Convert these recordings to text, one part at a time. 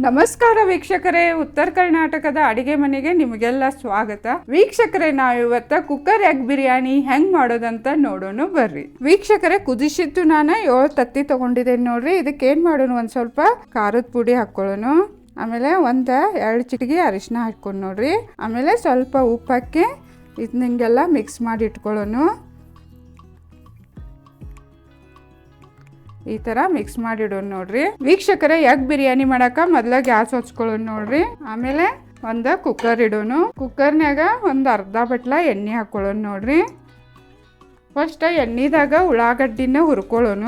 ನಮಸ್ಕಾರ ವೀಕ್ಷಕರೇ, ಉತ್ತರ ಕರ್ನಾಟಕದ ಅಡಿಗೆ ಮನೆಗೆ ನಿಮಗೆಲ್ಲ ಸ್ವಾಗತ. ವೀಕ್ಷಕರೇ, ನಾವು ಇವತ್ತ ಕುಕ್ಕರ್ ಎಗ್ ಬಿರಿಯಾನಿ ಹೆಂಗ್ ಮಾಡೋದಂತ ನೋಡೋಣ ಬರ್ರಿ. ವೀಕ್ಷಕರೇ, ಕುದಿಸಿದ್ದು ನಾನು ಏಳು ತತ್ತಿ ತಗೊಂಡಿದ್ದೇನೆ ನೋಡ್ರಿ. ಇದಕ್ಕೆ ಏನ್ ಮಾಡೋಣ, ಒಂದ್ ಸ್ವಲ್ಪ ಖಾರದ ಪುಡಿ ಹಾಕೊಳ್ಳೋಣ. ಆಮೇಲೆ ಒಂದ ಎರಡು ಚಿಟಿಗೆ ಅರಿಶಿನ ಹಾಕೊಂಡು ನೋಡ್ರಿ. ಆಮೇಲೆ ಸ್ವಲ್ಪ ಉಪ್ಪು ಹಾಕಿ ಹಿಂಗೆಲ್ಲ ಮಿಕ್ಸ್ ಮಾಡಿ ಇಟ್ಕೊಳ್ಳೋಣ. ಈ ತರ ಮಿಕ್ಸ್ ಮಾಡಿಡೋಣ ನೋಡ್ರಿ. ವೀಕ್ಷಕರೇ ಎಗ್ ಬಿರಿಯಾನಿ ಮಾಡಾಕ ಮೊದ್ಲ ಗ್ಯಾಸ್ ಹಚ್ಕೊಳ್ಳೋಣ ನೋಡ್ರಿ. ಆಮೇಲೆ ಒಂದ ಕುಕ್ಕರ್ ಇಡೋಣ ಕುಕ್ಕರ್ನ್ಯಾಗ ಒಂದ್ ಅರ್ಧ ಬಟ್ಲ ಎಣ್ಣೆ ಹಾಕೊಳ್ಳೋಣ ನೋಡ್ರಿ. ಫಸ್ಟ್ ಎಣ್ಣೆದಾಗ ಉಳ್ಳಾಗಡ್ಡಿನ ಹುರ್ಕೊಳ್ಳೋಣ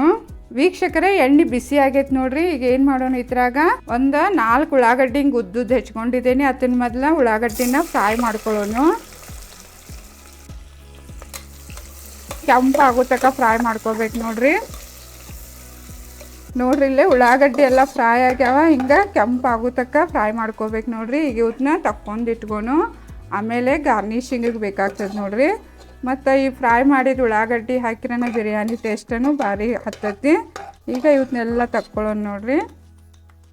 ವೀಕ್ಷಕರೇ, ಎಣ್ಣೆ ಬಿಸಿ ಆಗೈತೆ ನೋಡ್ರಿ. ಈಗ ಏನ್ ಮಾಡೋಣ ಇದ್ರಾಗ? ಒಂದು ನಾಲ್ಕು ಉಳ್ಳಾಗಡ್ಡಿ ಉದ್ದು ಹೆಚ್ಕೊಂಡಿದ್ದೇನೆ ಅದನ್ನ ಮೊದ್ಲ ಉಳ್ಳಾಗಡ್ಡಿನ ಫ್ರೈ ಮಾಡ್ಕೊಳ್ಳೋಣ ಕೆಂಪು ಆಗೋ ತನಕ ಫ್ರೈ ಮಾಡ್ಕೋಬೇಕು ನೋಡ್ರಿ. ನೋಡ್ರಿ, ಇಲ್ಲೇ ಉಳ್ಳಾಗಡ್ಡಿ ಎಲ್ಲ ಫ್ರೈ ಆಗ್ಯಾವ. ಹಿಂಗೆ ಕೆಂಪು ತನಕ ಫ್ರೈ ಮಾಡ್ಕೋಬೇಕು ನೋಡ್ರಿ. ಈಗ ಇವತ್ತನ್ನ ತಕ್ಕೊಂಡು ಇಟ್ಕೊನು ಆಮೇಲೆ ಗಾರ್ನಿಶಿಂಗಿಗೆ ಬೇಕಾಗ್ತದೆ ನೋಡ್ರಿ. ಮತ್ತು ಈ ಫ್ರೈ ಮಾಡಿದ ಉಳ್ಳಾಗಡ್ಡಿ ಹಾಕಿರೋಣ ಬಿರಿಯಾನಿ ಟೇಸ್ಟನ್ನು ಭಾರಿ ಹತ್ತತಿ. ಈಗ ಇವತ್ತನ್ನೆಲ್ಲ ತಕ್ಕೊಳ್ಳೋಣ ನೋಡ್ರಿ.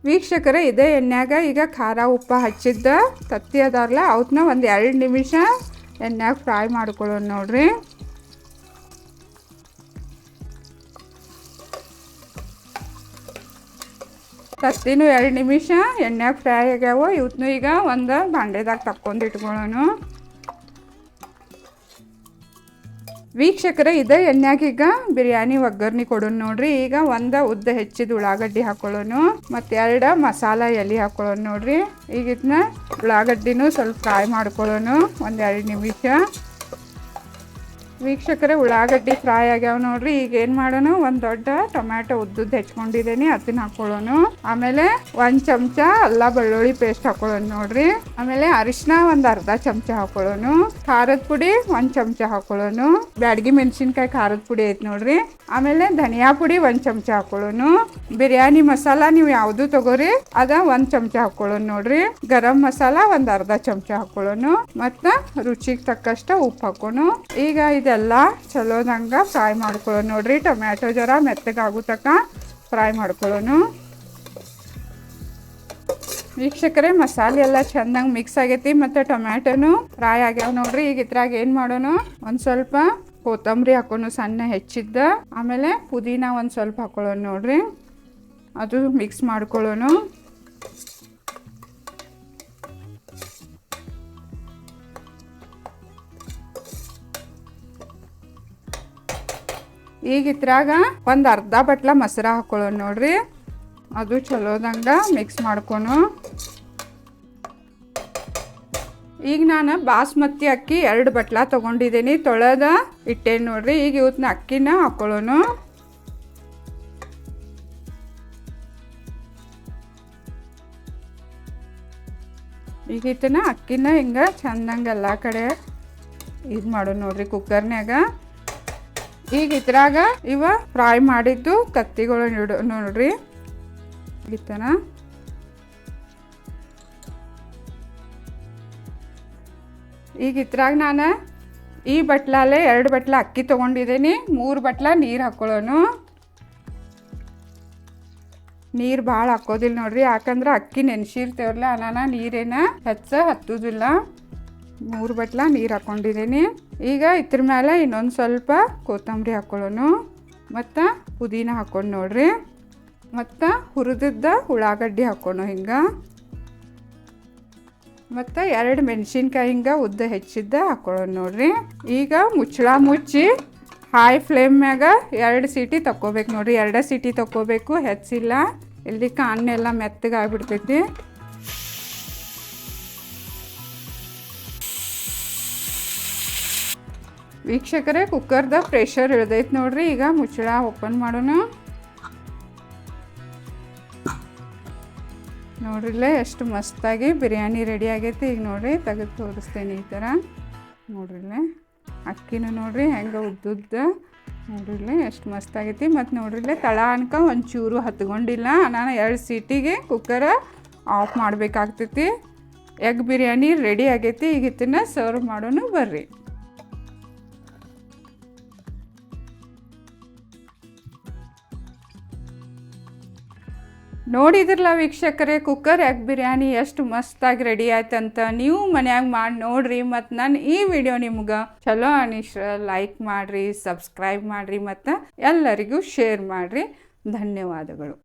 ವೀಕ್ಷಕರೇ, ಇದೇ ಎಣ್ಣೆಗ ಈಗ ಖಾರ, ಉಪ್ಪು ಹಚ್ಚಿದ್ದ ತತ್ತಿ ಅದಾರಲ್ಲ ಅವತ್ತನ್ನ ಒಂದು ಎರಡು ನಿಮಿಷ ಎಣ್ಣೆಯಾಗ ಫ್ರೈ ಮಾಡ್ಕೊಳ್ಳೋಣ ನೋಡ್ರಿ. ತತ್ತಿನೂ ಎರಡು ನಿಮಿಷ ಎಣ್ಣೆಗೆ ಫ್ರೈ ಆಗ್ಯಾವ ಇವತ್ತೂ ಈಗ ಒಂದು ಬಾಂಡೆದಾಗ ತಕ್ಕೊಂಡು ಇಟ್ಕೊಳ್ಳೋಣ ವೀಕ್ಷಕರ, ಇದೇ ಎಣ್ಣೆಗೆ ಈಗ ಬಿರಿಯಾನಿ ಒಗ್ಗರ್ನಿ ಕೊಡೋಣ ನೋಡ್ರಿ. ಈಗ ಒಂದು ಉದ್ದ ಹೆಚ್ಚಿದ ಉಳ್ಳಾಗಡ್ಡಿ ಹಾಕೊಳ್ಳೋಣ ಮತ್ತು ಎರಡು ಮಸಾಲ ಎಲೆ ಹಾಕೊಳ್ಳೋಣ ನೋಡ್ರಿ. ಈಗ ಇದನ್ನ ಉಳ್ಳಾಗಡ್ಡಿನೂ ಸ್ವಲ್ಪ ಫ್ರೈ ಮಾಡ್ಕೊಳ್ಳೋಣ ಒಂದೆರಡು ನಿಮಿಷ. ವೀಕ್ಷಕರೇ, ಉಳ್ಳಾಗಡ್ಡಿ ಫ್ರೈ ಆಗ್ಯಾವ ನೋಡ್ರಿ. ಈಗ ಏನು ಮಾಡೋಣ ಒಂದು ದೊಡ್ಡ ಟೊಮ್ಯಾಟೊ ಉದ್ದುದ್ದು ಹೆಚ್ಕೊಂಡಿದ್ದೀನಿ ಅದನ್ನ ಹಾಕೊಳ್ಳೋಣ ಆಮೇಲೆ ಒಂದು ಚಮಚ ಅಲ್ಲ ಬೆಳ್ಳುಳ್ಳಿ ಪೇಸ್ಟ್ ಹಾಕೊಳ್ಳೋಣ ನೋಡ್ರಿ. ಆಮೇಲೆ ಅರಿಶಿನ ಒಂದು ಅರ್ಧ ಚಮಚ ಹಾಕೊಳ್ಳೋಣ ಖಾರದ ಪುಡಿ ಒಂದು ಚಮಚ ಹಾಕೊಳ್ಳೋಣ ಬ್ಯಾಡಗಿ ಮೆಣಸಿನ್ಕಾಯಿ ಖಾರದ ಪುಡಿ ಐತೆ ನೋಡ್ರಿ. ಆಮೇಲೆ ಧನಿಯಾ ಪುಡಿ ಒಂದು ಚಮಚ ಹಾಕೊಳ್ಳೋಣ ಬಿರಿಯಾನಿ ಮಸಾಲ ನೀವು ಯಾವುದು ತಗೋರಿ, ಅದ ಒಂದು ಚಮಚ ಹಾಕೊಳ್ಳೋಣ ನೋಡ್ರಿ. ಗರಂ ಮಸಾಲ ಒಂದು ಅರ್ಧ ಚಮಚ ಹಾಕೊಳ್ಳೋಣ ಮತ್ತು ರುಚಿಗೆ ತಕ್ಕಷ್ಟ ಉಪ್ಪು ಹಾಕೋಣ ಈಗ ಇದೆಲ್ಲ ಚಲೋದಂಗ ಫ್ರೈ ಮಾಡ್ಕೊಳ್ಳೋಣ. ನೋಡ್ರಿ ಟೊಮ್ಯಾಟೊ ಜರ ಮೆತ್ತಗಾಗೋ ತಕ್ಕ ಫ್ರೈ ಮಾಡ್ಕೊಳ್ಳೋಣ. ವೀಕ್ಷಕರೇ, ಮಸಾಲೆ ಎಲ್ಲ ಚೆಂದಂಗೆ ಮಿಕ್ಸ್ ಆಗೈತಿ ಮತ್ತು ಟೊಮ್ಯಾಟೊನು ಫ್ರೈ ಆಗ್ಯಾವ ನೋಡ್ರಿ. ಈಗ ಇದ್ರಾಗ ಏನು ಮಾಡೋಣ? ಒಂದು ಸ್ವಲ್ಪ ಕೊತ್ತಂಬರಿ ಹಾಕೋಣ ಸಣ್ಣ ಹೆಚ್ಚಿದ್ದ. ಆಮೇಲೆ ಪುದೀನ ಒಂದು ಸ್ವಲ್ಪ ಹಾಕೊಳ್ಳೋಣ ನೋಡ್ರಿ. ಅದು ಮಿಕ್ಸ್ ಮಾಡ್ಕೊಳ್ಳೋಣ. ಈಗ ಇದ್ರಾಗ ಒಂದು ಅರ್ಧ ಬಟ್ಲ ಮೊಸರ ಹಾಕೊಳ್ಳೋಣ ನೋಡ್ರಿ. ಅದು ಚಲೋದಂಗ ಮಿಕ್ಸ್ ಮಾಡ್ಕೊನು. ಈಗ ನಾನು ಬಾಸ್ಮತಿ ಅಕ್ಕಿ ಎರಡು ಬಟ್ಲ ತೊಗೊಂಡಿದ್ದೀನಿ ತೊಳೆದ ಇಟ್ಟೇನು ನೋಡ್ರಿ. ಈಗ ಇವತ್ತಿನ ಅಕ್ಕಿನ ಹಾಕೊಳ್ಳೋಣ ಈಗ ಇದನ್ನ ಅಕ್ಕಿನ ಹಿಂಗೆ ಚಂದಂಗೆ ಎಲ್ಲ ಕಡೆ ಇದು ಮಾಡೋಣ ನೋಡ್ರಿ ಕುಕ್ಕರ್ನ್ಯಾಗ ಈಗ ಇದ್ರಾಗ ಇವ ಫ್ರೈ ಮಾಡಿದ್ದು ಕತ್ತಿಗಳು ನೋಡ್ರಿ. ಇತ್ತನ ಈಗ ಇದ್ರಾಗ ನಾನು ಈ ಬಟ್ಲಲ್ಲೇ ಎರಡು ಬಟ್ಲ ಅಕ್ಕಿ ತೊಗೊಂಡಿದ್ದೀನಿ, ಮೂರು ಬಟ್ಲ ನೀರು ಹಾಕ್ಕೊಳ್ಳೋನು ನೀರು ಭಾಳ ಹಾಕೋದಿಲ್ಲ ನೋಡ್ರಿ, ಯಾಕಂದ್ರೆ ಅಕ್ಕಿ ನೆನೆಸಿರ್ತೇವಲ್ಲ ನಾನು ನೀರೇನ ಹೆಚ್ಚ ಹತ್ತುದಿಲ್ಲ. ಮೂರು ಬಟ್ಲ ನೀರು ಹಾಕ್ಕೊಂಡಿದ್ದೀನಿ ಈಗ ಇದ್ರ ಮೇಲೆ ಇನ್ನೊಂದು ಸ್ವಲ್ಪ ಕೊತ್ತಂಬರಿ ಹಾಕೊಳ್ಳೋಣ ಮತ್ತು ಪುದೀನ ಹಾಕ್ಕೊಂಡು ನೋಡ್ರಿ. ಮತ್ತು ಹುರಿದಿದ್ದ ಉಳ್ಳಾಗಡ್ಡಿ ಹಾಕ್ಕೊಳೋ ಹಿಂಗೆ. ಮತ್ತು ಎರಡು ಮೆಣಸಿನ್ಕಾಯಿ ಹಿಂಗೆ ಉದ್ದ ಹೆಚ್ಚಿದ್ದ ಹಾಕೊಳ್ಳೋಣ ನೋಡ್ರಿ. ಈಗ ಮುಚ್ಚಳ ಮುಚ್ಚಿ ಹೈ ಫ್ಲೇಮ್ ಮ್ಯಾಗ ಎರಡು ಸೀಟಿ ತಕ್ಕೋಬೇಕು ನೋಡ್ರಿ. ಎರಡೇ ಸೀಟಿ ತಕ್ಕೋಬೇಕು, ಹೆಚ್ಚಿಲ್ಲ. ಇಲ್ಲಿ ಕಾಣೆಲ್ಲ ಮೆತ್ತಗೆ ವೀಕ್ಷಕರೇ, ಕುಕ್ಕರ್ದ ಪ್ರೆಷರ್ ಇಳ್ದೈತೆ ನೋಡ್ರಿ. ಈಗ ಮುಚ್ಚಳ ಓಪನ್ ಮಾಡೋಣ. ನೋಡ್ರಿಲ್ಲೇ ಎಷ್ಟು ಮಸ್ತಾಗಿ ಬಿರಿಯಾನಿ ರೆಡಿ ಆಗೈತಿ. ಈಗ ನೋಡ್ರಿ, ತೆಗೆದು ತೋರಿಸ್ತೇನೆ ಈ ಥರ. ನೋಡ್ರಿಲ್ಲೇ ಅಕ್ಕಿನೂ ನೋಡ್ರಿ, ಹೆಂಗೆ ಉದ್ದುದ್ದ. ನೋಡ್ರಿಲ್ಲೇ ಎಷ್ಟು ಮಸ್ತಾಗೈತಿ. ಮತ್ತು ನೋಡ್ರಿಲ್ಲೇ ತಳ ಅನ್ಕ ಒಂಚೂರು ಹತ್ಕೊಂಡಿಲ್ಲ ನಾನು ಎರಡು ಸೀಟಿಗೆ ಕುಕ್ಕರ ಆಫ್ ಮಾಡಬೇಕಾಗ್ತೈತಿ. ಎಗ್ ಬಿರಿಯಾನಿ ರೆಡಿ ಆಗೈತಿ. ಈಗ ಇದನ್ನು ಸರ್ವ್ ಮಾಡೋಣ ಬರ್ರಿ. ನೋಡಿದ್ರಲ್ಲ ವೀಕ್ಷಕರೇ ಕುಕ್ಕರ್ ಎಗ್ ಬಿರಿಯಾನಿ ಎಷ್ಟು ಮಸ್ತಾಗಿ ರೆಡಿ ಆಯ್ತಂತ ನೀವು ಮನ್ಯಾಗ ಮಾಡಿ ನೋಡ್ರಿ. ಮತ್ತು ನಾನು ಈ ವಿಡಿಯೋ ನಿಮ್ಗೆ ಚಲೋ ಅನಿಸ್ರ ಲೈಕ್ ಮಾಡಿರಿ ಸಬ್ಸ್ಕ್ರೈಬ್ ಮಾಡಿರಿ ಮತ್ತು ಎಲ್ಲರಿಗೂ ಶೇರ್ ಮಾಡಿರಿ. ಧನ್ಯವಾದಗಳು.